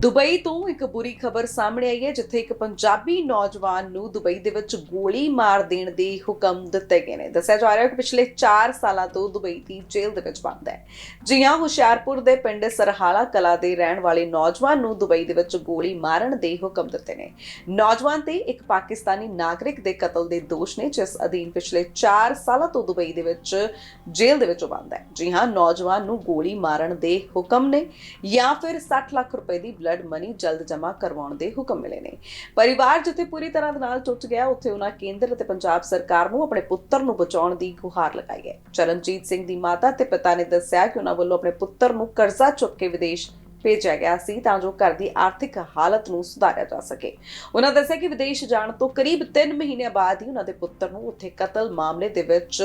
Dubai ਤੋਂ ਇੱਕ ਬੁਰੀ ਖਬਰ ਸਾਹਮਣੇ ਆਈ ਹੈ, ਜਿੱਥੇ ਇੱਕ ਪੰਜਾਬੀ ਨੌਜਵਾਨ ਨੂੰ ਦੁਬਈ ਦੇ ਵਿੱਚ ਗੋਲੀ ਮਾਰ ਦੇਣ ਦੇ ਹੁਕਮ ਦਿੱਤੇ ਗਏ ਨੇ। ਦੱਸਿਆ ਜਾ ਰਿਹਾ ਹੈ ਕਿ ਪਿਛਲੇ 4 ਸਾਲਾਂ ਤੋਂ ਦੁਬਈ ਦੀ ਜੇਲ੍ਹ ਦੇ ਵਿੱਚ ਬੰਦ ਹੈ। ਜੀ ਹਾਂ ਹੁਸ਼ਿਆਰਪੁਰ ਦੇ ਪਿੰਡ ਸਰਹਾਲਾ ਕਲਾ ਦੇ ਰਹਿਣ ਵਾਲੇ ਨੌਜਵਾਨ ਨੂੰ ਦੁਬਈ ਦੇ ਵਿੱਚ ਗੋਲੀ ਮਾਰਨ ਦੇ ਹੁਕਮ ਦਿੱਤੇ ਨੇ। ਨੌਜਵਾਨ ਤੇ ਇੱਕ ਪਾਕਿਸਤਾਨੀ ਨਾਗਰਿਕ ਦੇ ਕਤਲ ਦੇ ਦੋਸ਼ ਨੇ, ਜਿਸ ਅਧੀਨ ਪਿਛਲੇ 4 ਸਾਲਾਂ ਤੋਂ ਦੁਬਈ ਦੇ ਵਿੱਚ ਜੇਲ੍ਹ ਦੇ ਵਿੱਚ ਬੰਦ ਹੈ। ਜੀ ਹਾਂ ਨੌਜਵਾਨ ਨੂੰ ਗੋਲੀ ਮਾਰਨ ਦੇ ਹੁਕਮ ਨੇ ਜਾਂ ਫਿਰ 60 ਲੱਖ ਰੁਪਏ ਦੀ ਬਲੱਡ ਮਨੀ ਜਲਦ ਜਮ੍ਹਾਂ ਕਰਵਾਉਣ ਦੇ ਹੁਕਮ ਮਿਲੇ ਨੇ। ਪਰਿਵਾਰ ਜਿੱਥੇ ਪੂਰੀ ਤਰ੍ਹਾਂ ਦੇ ਨਾਲ ਟੁੱਟ ਗਿਆ, ਉੱਥੇ ਉਹਨਾਂ ਕੇਂਦਰ ਅਤੇ ਪੰਜਾਬ ਸਰਕਾਰ ਨੂੰ ਆਪਣੇ ਪੁੱਤਰ ਨੂੰ ਬਚਾਉਣ ਦੀ ਗੁਹਾਰ ਲਗਾਈ ਹੈ। ਚਰਨਜੀਤ ਸਿੰਘ ਦੀ ਮਾਤਾ ਤੇ ਪਿਤਾ ਨੇ ਦੱਸਿਆ ਕਿ ਉਹਨਾਂ ਵੱਲੋਂ ਆਪਣੇ ਪੁੱਤਰ ਨੂੰ ਕਰਜ਼ਾ ਚੁੱਕ ਕੇ ਵਿਦੇਸ਼ ਭੇਜਿਆ ਗਿਆ ਸੀ ਤਾਂ ਜੋ ਘਰ ਦੀ ਆਰਥਿਕ ਹਾਲਤ ਨੂੰ ਸੁਧਾਰਿਆ ਜਾ ਸਕੇ। ਉਹਨਾਂ ਦੱਸਿਆ ਕਿ ਵਿਦੇਸ਼ ਜਾਣ ਤੋਂ ਕਰੀਬ 3 ਮਹੀਨਿਆਂ ਬਾਅਦ ਹੀ ਉਹਨਾਂ ਦੇ ਪੁੱਤਰ ਨੂੰ ਉੱਥੇ ਕਤਲ ਮਾਮਲੇ ਦੇ ਵਿੱਚ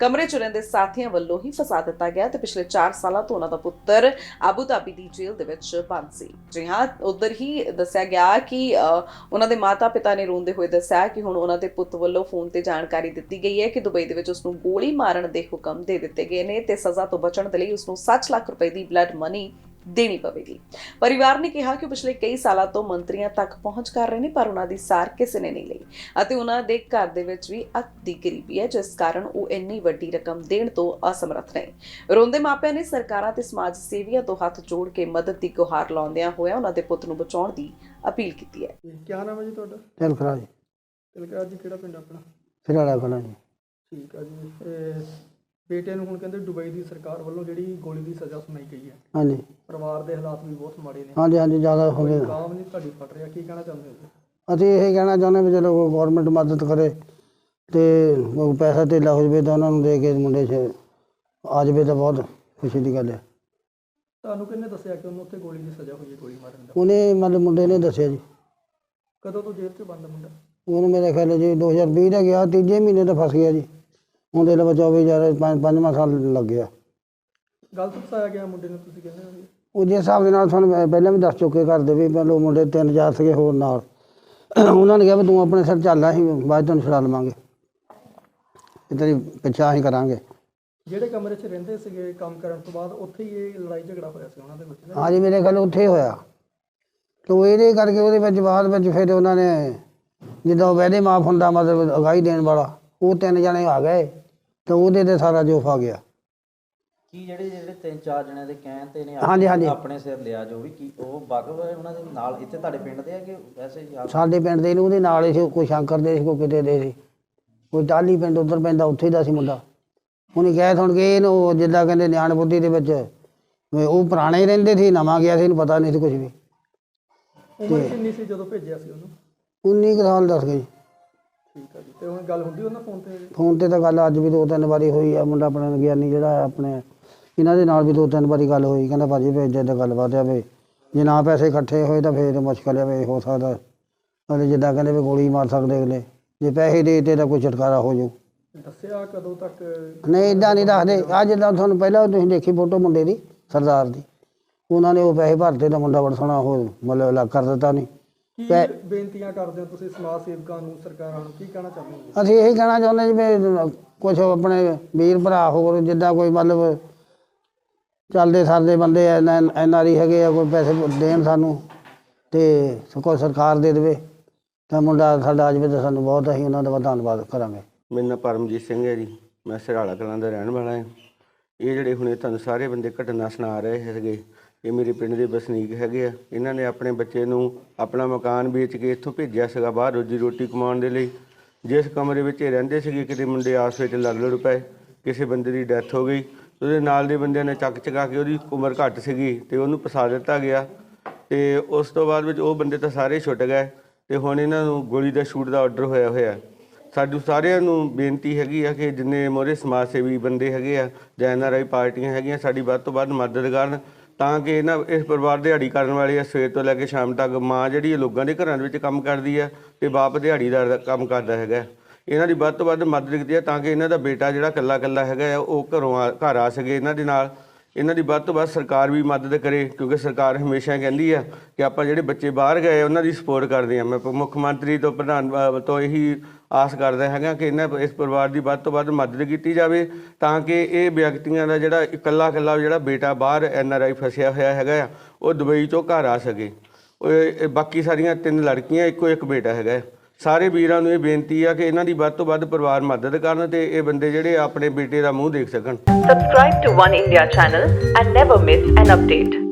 ਕਮਰੇ 'ਚ ਰਹਿੰਦੇ ਸਾਥੀਆਂ ਵੱਲੋਂ ਹੀ ਫਸਾ ਦਿੱਤਾ ਗਿਆ ਤੇ ਪਿਛਲੇ 4 ਸਾਲਾਂ ਤੋਂ ਉਹਨਾਂ ਦਾ ਪੁੱਤਰ ਆਬੂ ਧਾਬੀ ਦੀ ਜੇਲ੍ਹ ਦੇ ਵਿੱਚ ਬੰਦ ਸੀ। ਜੀ ਹਾਂ, ਉਧਰ ਹੀ ਦੱਸਿਆ ਗਿਆ ਕਿ ਉਹਨਾਂ ਦੇ ਮਾਤਾ-ਪਿਤਾ ਨੇ ਰੋਂਦੇ ਹੋਏ ਦੱਸਿਆ ਕਿ ਹੁਣ ਉਹਨਾਂ ਦੇ ਪੁੱਤ ਵੱਲੋਂ ਫੋਨ ਤੇ ਜਾਣਕਾਰੀ ਦਿੱਤੀ ਗਈ ਹੈ ਕਿ ਦੁਬਈ ਦੇ ਵਿੱਚ ਉਸ ਨੂੰ ਗੋਲੀ ਮਾਰਨ ਦੇ ਹੁਕਮ ਦੇ ਦਿੱਤੇ ਗਏ ਨੇ ਤੇ ਸਜ਼ਾ ਤੋਂ ਬਚਣ ਦੇ ਲਈ ਉਸ ਨੂੰ 60 ਲੱਖ ਰੁਪਏ ਦੀ ਬਲੱਡ ਮਨੀ ਦੇਣੀ ਪਵੇਗੀ। ਪਰਿਵਾਰ ਨੇ ਕਿਹਾ ਕਿ ਪਿਛਲੇ ਕਈ ਸਾਲਾਂ ਤੋਂ ਮੰਤਰੀਆਂ ਤੱਕ ਪਹੁੰਚ ਕਰ ਰਹੇ ਨੇ ਪਰ ਉਹਨਾਂ ਦੀ ਸਾਰ ਕਿਸੇ ਨੇ ਨਹੀਂ ਲਈ। ਅਤੇ ਉਹਨਾਂ ਦੇ ਘਰ ਦੇ ਵਿੱਚ ਵੀ ਅਤ ਦੀ ਗਰੀਬੀ ਹੈ ਜਿਸ ਕਾਰਨ ਉਹ ਇੰਨੀ ਵੱਡੀ ਰਕਮ ਦੇਣ ਤੋਂ ਅਸਮਰੱਥ ਨੇ। ਰੋਂਦੇ ਮਾਪਿਆਂ ਨੇ ਸਰਕਾਰਾਂ ਤੇ ਸਮਾਜ ਸੇਵੀਆਂ ਤੋਂ ਹੱਥ ਜੋੜ ਕੇ ਮਦਦ ਦੀ ਗੁਹਾਰ ਲਾਉਂਦਿਆਂ ਹੋਇਆਂ ਉਹਨਾਂ ਦੇ ਪੁੱਤ ਨੂੰ ਬਚਾਉਣ ਦੀ ਅਪੀਲ ਕੀਤੀ ਹੈ। ਕੀ ਨਾਮ ਹੈ ਜੀ ਤੁਹਾਡਾ? ਤਿਲਕਰਾ ਜੀ। ਤਿਲਕਰਾਜ ਜੀ ਕਿਹੜਾ ਪਿੰਡ ਆਪਣਾ? ਫਿਰ ਵਾਲਾ ਕੋਲ ਜੀ। ਠੀਕ ਆ ਜੀ। ਇਹ ਬੇਟੇ ਨੂੰ ਹੁਣ ਕਹਿੰਦੇ ਦੁਬਈ ਦੀ ਸਰਕਾਰ ਵੱਲੋਂ ਜਿਹੜੀ ਗੋਲੀ ਦੀ ਸਜ਼ਾ ਸੁਣਾਈ ਗਈ ਹੈ। ਹਾਂਜੀ। ਪਰਿਵਾਰ ਦੇ ਹਾਲਾਤ ਵੀ ਬਹੁਤ ਮਾੜੇ ਨੇ। ਹਾਂਜੀ ਹਾਂਜੀ ਜ਼ਿਆਦਾ ਹੋ ਗਏ। ਕਾਮ ਨਹੀਂ ਤੁਹਾਡੀ ਫਟ ਰਿਹਾ ਕੀ ਕਹਿਣਾ ਚਾਹੁੰਦੇ ਹੋ? ਅਸੀਂ ਇਹ ਕਹਿਣਾ ਚਾਹੁੰਦੇ ਵੀ ਚਲੋ ਗਵਰਨਮੈਂਟ ਮਦਦ ਕਰੇ ਤੇ ਉਹ ਪੈਸਾ ਧੇਲਾ ਹੋ ਜਵੇ ਤਾਂ ਉਹਨਾਂ ਨੂੰ ਦੇ ਕੇ ਮੁੰਡੇ 'ਚ ਆ ਜਵੇ ਤਾਂ ਬਹੁਤ ਖੁਸ਼ੀ ਦੀ ਗੱਲ ਹੈ। ਤੁਹਾਨੂੰ ਕਿਹਨੇ ਦੱਸਿਆ ਕਿ ਉਹਨੂੰ ਉੱਥੇ ਗੋਲੀ ਦੀ ਸਜ਼ਾ ਹੋਈ ਹੈ ਗੋਲੀ ਮਾਰਨ ਦਾ? ਉਹਨੇ ਮਤਲਬ ਮੁੰਡੇ ਨੇ ਦੱਸਿਆ ਜੀ। ਕਦੋਂ ਤੋਂ ਜੇਲ੍ਹ 'ਚ ਬੰਦ ਮੁੰਡਾ? ਉਹਨੂੰ ਮੇਰੇ ਖਿਆਲ ਜੀ 2020 ਦਾ ਗਿਆ ਤੀਜੇ ਮਹੀਨੇ ਤਾਂ ਫਸ ਗਿਆ ਜੀ। ਉਹਦੇ ਲਈ ਬਚਾਓ ਵੀ ਯਾਰ ਪੰਜ ਪੰਜਵਾਂ ਸਾਲ ਲੱਗ ਗਿਆ। ਗਲਤ ਫਸਾਇਆ ਗਿਆ ਮੁੰਡੇ ਨੂੰ ਤੁਸੀਂ ਕਹਿੰਦੇ ਹੋ ਜੀ? ਉਹ ਜਿਸ ਹਿਸਾਬ ਦੇ ਨਾਲ ਤੁਹਾਨੂੰ ਮੈਂ ਪਹਿਲਾਂ ਵੀ ਦੱਸ ਚੁੱਕੇ ਘਰ ਦੇ ਵੀ ਪਹਿਲਾਂ ਮੁੰਡੇ ਤਿੰਨ ਚਾਰ ਸੀਗੇ ਹੋਰ ਨਾਲ। ਉਹਨਾਂ ਨੇ ਕਿਹਾ ਵੀ ਤੂੰ ਆਪਣੇ ਸਿਰ ਚੱਲ ਅਸੀਂ ਬਾਅਦ ਤੈਨੂੰ ਛੁਡਾ ਲਵਾਂਗੇ। ਇਹ ਤੇਰੀ ਪਿੱਛਾ ਅਸੀਂ ਕਰਾਂਗੇ। ਜਿਹੜੇ ਕਮਰੇ 'ਚ ਰਹਿੰਦੇ ਸੀਗੇ ਕੰਮ ਕਰਨ ਤੋਂ ਬਾਅਦ ਉੱਥੇ ਹੀ ਇਹ ਲੜਾਈ ਝਗੜਾ ਹੋਇਆ ਸੀ ਉਹਨਾਂ ਦੇ ਵਿੱਚ ਨਾ? ਹਾਂਜੀ ਮੇਰੇ ਖਿਆਲ ਉੱਥੇ ਹੀ ਹੋਇਆ। ਤੋ ਇਹਦੇ ਕਰਕੇ ਉਹਦੇ ਵਿੱਚ ਬਾਅਦ ਵਿੱਚ ਫਿਰ ਉਹਨਾਂ ਨੇ ਜਿੱਦਾਂ ਵੈਦੇ ਮਾਫ ਹੁੰਦਾ ਮਤਲਬ ਅਗਾਈ ਦੇਣ ਵਾਲਾ ਉਹ ਤਿੰਨ ਜਣੇ ਆ ਗਏ। ਤਾਂ ਉਹਦੇ ਤੇ ਸਾਰਾ ਜੋਫ ਆ ਗਿਆ। ਕੀ ਜਿਹੜੇ ਜਿਹੜੇ ਤਿੰਨ ਚਾਰ ਜਣਿਆਂ ਦੇ ਕਹਿਣ ਤੇ ਨੇ ਹਾਂਜੀ, ਹਾਂਜੀ। ਆਪਣੇ ਸਿਰ ਲਿਆ ਜੋ ਵੀ ਕੀ ਉਹ ਵਾਕਫ ਹੈ ਉਹਨਾਂ ਦੇ ਨਾਲ ਇੱਥੇ ਤੁਹਾਡੇ ਪਿੰਡ ਦੇ ਆ ਕਿ ਵੈਸੇ ਹੀ ਆਪ? ਸਾਡੇ ਪਿੰਡ ਦੇ ਨੂੰ ਉਹਦੇ ਨਾਲ ਹੀ ਸੀ ਕੋਈ ਸ਼ੰਕਰ ਦੇ ਸੀ ਕੋਈ ਕਿਤੇ ਦੇ ਸੀ। ਕੋਈ ਟਾਲੀ ਪਿੰਡ ਉੱਧਰ ਪੈਂਦਾ ਉੱਥੇ ਦਾ ਸੀ ਮੁੰਡਾ। ਉਹਨੇ ਕਿਹਾ ਸੁਣ ਕੇ ਇਹਨੂੰ ਜਿੱਦਾਂ ਕਹਿੰਦੇ ਨਿਆਣ ਬੁੱਧੀ ਦੇ ਵਿੱਚ ਵੀ ਉਹ ਪੁਰਾਣੇ ਹੀ ਰਹਿੰਦੇ ਸੀ ਨਵਾਂ ਗਿਆ ਸੀ ਇਹਨੂੰ ਪਤਾ ਨਹੀਂ ਸੀ ਕੁਝ ਵੀ। ਉਮਰ ਕਿੰਨੀ ਸੀ ਜਦੋਂ ਭੇਜਿਆ ਸੀ ਉਹਨੂੰ? 19 ਕੁ ਸਾਲ ਦੱਸ ਗਈ ਠੀਕ ਆ ਜੀ। ਤੇ ਹੁਣ ਗੱਲ ਹੁੰਦੀ ਉਹਨਾਂ ਫੋਨ ਤੇ ਫੋਨ ਤੇ ਤਾਂ ਗੱਲ ਅੱਜ ਵੀ ਦੋ ਤਿੰਨ ਵਾਰੀ ਹੋਈ ਆ ਮੁੰਡਾ ਆਪਣਾ ਗਿਆਨੀ ਜਿਹੜਾ ਹੈ ਆਪਣੇ ਇਹਨਾਂ ਦੇ ਨਾਲ ਵੀ ਦੋ ਤਿੰਨ ਵਾਰੀ ਗੱਲ ਹੋਈ ਕਹਿੰਦਾ ਭਾਜੀ ਵੀ ਇੱਦਾਂ ਤਾਂ ਗੱਲਬਾਤ ਆ ਵੀ ਜੇ ਨਾ ਪੈਸੇ ਇਕੱਠੇ ਹੋਏ ਤਾਂ ਫੇਰ ਮੁਸ਼ਕਲ ਆ ਵੀ ਹੋ ਸਕਦਾ। ਅਗਲੇ ਜਿੱਦਾਂ ਕਹਿੰਦੇ ਵੀ ਗੋਲੀ ਮਾਰ ਸਕਦੇ ਅਗਲੇ। ਜੇ ਪੈਸੇ ਦੇ ਤੇ ਤਾਂ ਕੋਈ ਛੁਟਕਾਰਾ ਹੋ ਜਾਊ। ਦੱਸਿਆ ਕਦੋਂ ਤੱਕ? ਨਹੀਂ ਇਦਾਂ ਨਹੀਂ ਦੱਸਦੇ। ਆ ਜਿੱਦਾਂ ਤੁਹਾਨੂੰ ਪਹਿਲਾਂ ਤੁਸੀਂ ਦੇਖੀ ਫੋਟੋ ਮੁੰਡੇ ਦੀ ਸਰਦਾਰ ਦੀ। ਉਹਨਾਂ ਨੇ ਉਹ ਪੈਸੇ ਭਰਤੇ ਤਾਂ ਮੁੰਡਾ ਬੜਾ ਸੋਹਣਾ ਉਹ ਮਤਲਬ ਅਲੱਗ ਕਰ ਦਿੱਤਾ ਨਹੀਂ ਕੀ ਪੈ- ਬੇਨਤੀਆਂ ਕਰਦੇ ਹੋ ਤੁਸੀਂ ਸਮਾਜ ਸੇਵਕਾਂ ਨੂੰ ਸਰਕਾਰਾਂ ਨੂੰ? ਕੀ ਕਹਿਣਾ ਚਾਹੁੰਦੇ ਹੋ? ਅਸੀਂ ਇਹੀ ਕਹਿਣਾ ਚਾਹੁੰਦੇ ਜੀ ਵੀ ਕੁਝ ਆਪਣੇ ਵੀਰ ਭਰਾ ਹੋਰ ਜਿੱਦਾਂ ਕੋਈ ਮਤਲਬ ਚੱਲਦੇ ਸਰਦੇ ਬੰਦੇ ਐਨ ਆਰ ਆਈ ਹੈਗੇ ਆ ਕੋਈ ਪੈਸੇ ਦੇਣ ਸਾਨੂੰ ਤੇ ਕੋਈ ਸਰਕਾਰ ਦੇ ਦੇਵੇ। ਤਾਂ ਮੁੰਡਾ ਸਾਡਾ ਅੱਜ ਵੀ ਤਾਂ ਸਾਨੂੰ ਬਹੁਤ ਅਸੀਂ ਉਹਨਾਂ ਦਾ ਧੰਨਵਾਦ ਕਰਾਂਗੇ। ਮੇਰਾ ਨਾਮ ਪਰਮਜੀਤ ਸਿੰਘ ਹੈ ਜੀ। ਮੈਂ ਸਿਰਾਲਾ ਕਲਾਂ ਦਾ ਰਹਿਣ ਵਾਲਾ ਹਾਂ। ਇਹ ਜਿਹੜੇ ਹੁਣੇ ਤੁਹਾਨੂੰ ਸਾਰੇ ਬੰਦੇ ਘਟਨਾ ਸੁਣਾ ਰਹੇ ਹੈਗੇ ਇਹ ਮੇਰੇ ਪਿੰਡ ਦੇ ਵਸਨੀਕ ਹੈਗੇ ਆ। ਇਹਨਾਂ ਨੇ ਆਪਣੇ ਬੱਚੇ ਨੂੰ ਆਪਣਾ ਮਕਾਨ ਵੇਚ ਕੇ ਇੱਥੋਂ ਭੇਜਿਆ ਸੀਗਾ ਬਾਹਰ ਰੋਜੀ ਰੋਟੀ ਕਮਾਉਣ ਦੇ ਲਈ। ਜਿਸ ਕਮਰੇ ਵਿੱਚ ਇਹ ਰਹਿੰਦੇ ਸੀਗੇ, ਕਿਤੇ ਮੁੰਡੇ ਆਸ ਵਿੱਚ ਲੜ ਲੜ ਪਏ, ਕਿਸੇ ਬੰਦੇ ਦੀ ਡੈਥ ਹੋ ਗਈ। ਉਹਦੇ ਨਾਲ ਦੇ ਬੰਦਿਆਂ ਨੇ ਚੱਕ ਚਕਾ ਕੇ ਉਹਦੀ ਉਮਰ ਘੱਟ ਸੀਗੀ ਤੇ ਉਹਨੂੰ ਫਸਾ ਦਿੱਤਾ ਗਿਆ। ਤੇ ਉਸ ਤੋਂ ਬਾਅਦ ਵਿੱਚ ਉਹ ਬੰਦੇ ਤਾਂ ਸਾਰੇ ਛੁੱਟ ਗਏ ਤੇ ਹੁਣ ਇਹਨਾਂ ਨੂੰ ਗੋਲੀ ਦਾ ਸ਼ੂਟ ਦਾ ਆਰਡਰ ਹੋਇਆ ਹੋਇਆ। ਸਾਡੂ ਸਾਰਿਆਂ ਨੂੰ ਬੇਨਤੀ ਹੈਗੀ ਆ ਕਿ ਜਿੰਨੇ ਮੋਰੇ ਸਮਾਜ ਸੇਵੀ ਬੰਦੇ ਹੈਗੇ ਆ ਜਾਂ ਐਨਆਰਆਈ ਪਾਰਟੀਆਂ ਹੈਗੀਆਂ, ਸਾਡੀ ਵੱਧ ਤੋਂ ਵੱਧ ਮਦਦ ਕਰਨ। ਤਾਂ ਕਿ ਇਹਨਾਂ ਇਸ ਪਰਿਵਾਰ ਦਿਹਾੜੀ ਕਰਨ ਵਾਲੇ ਆ, ਸਵੇਰ ਤੋਂ ਲੈ ਕੇ ਸ਼ਾਮ ਤੱਕ ਮਾਂ ਜਿਹੜੀ ਇਹ ਲੋਕਾਂ ਦੇ ਘਰਾਂ ਦੇ ਵਿੱਚ ਕੰਮ ਕਰਦੀ ਹੈ ਤੇ ਬਾਪ ਦਿਹਾੜੀਦਾਰ ਦਾ ਕੰਮ ਕਰਦਾ ਹੈਗਾ। ਇਹਨਾਂ ਦੀ ਵੱਧ ਤੋਂ ਵੱਧ ਮਦਦ ਕੀਤੀ ਹੈ ਤਾਂ ਕਿ ਇਹਨਾਂ ਦਾ ਬੇਟਾ ਜਿਹੜਾ ਇਕੱਲਾ ਇਕੱਲਾ ਹੈਗਾ ਆ, ਉਹ ਘਰੋਂ ਆ- ਘਰ ਆ ਸਕੇ। ਇਹਨਾਂ ਦੇ ਨਾਲ ਇਹਨਾਂ ਦੀ ਵੱਧ ਤੋਂ ਵੱਧ ਸਰਕਾਰ ਵੀ ਮਦਦ ਕਰੇ, ਕਿਉਂਕਿ ਸਰਕਾਰ ਹਮੇਸ਼ਾ ਕਹਿੰਦੀ ਆ ਕਿ ਆਪਾਂ ਜਿਹੜੇ ਬੱਚੇ ਬਾਹਰ ਗਏ, ਉਹਨਾਂ ਦੀ ਸਪੋਰਟ ਕਰਦੇ ਆ ਮੈਂ ਮੁੱਖ ਮੰਤਰੀ ਤੋਂ ਪ੍ਰਧਾਨ ਤੋਂ ਇਹੀ ਆਸ ਕਰਦਾ ਹੈਗਾ ਕਿ ਇਹਨਾਂ ਇਸ ਪਰਿਵਾਰ ਦੀ ਵੱਧ ਤੋਂ ਵੱਧ ਮਦਦ ਕੀਤੀ ਜਾਵੇ, ਤਾਂ ਕਿ ਇਹ ਵਿਅਕਤੀਆਂ ਦਾ ਜਿਹੜਾ ਇਕੱਲਾ ਇਕੱਲਾ ਜਿਹੜਾ ਬੇਟਾ ਬਾਹਰ ਐਨ ਆਰ ਆਈ ਫਸਿਆ ਹੋਇਆ ਹੈਗਾ ਆ, ਉਹ ਦੁਬਈ ਤੋਂ ਘਰ ਆ ਸਕੇ ਉਹ ਬਾਕੀ ਸਾਰੀਆਂ ਤਿੰਨ ਲੜਕੀਆਂ, ਇੱਕੋ ਇੱਕ ਬੇਟਾ ਹੈਗਾ ਹੈ। ਸਾਰੇ ਵੀਰਾਂ ਨੂੰ ਇਹ ਬੇਨਤੀ ਆ ਕਿ ਇਹਨਾਂ ਦੀ ਵੱਧ ਤੋਂ ਵੱਧ ਪਰਿਵਾਰ ਮਦਦ ਕਰਨ ਤੇ ਇਹ ਬੰਦੇ ਜਿਹੜੇ ਆਪਣੇ ਬੇਟੇ ਦਾ ਮੂੰਹ ਦੇਖ ਸਕਣ Subscribe to One India channel and never miss an update.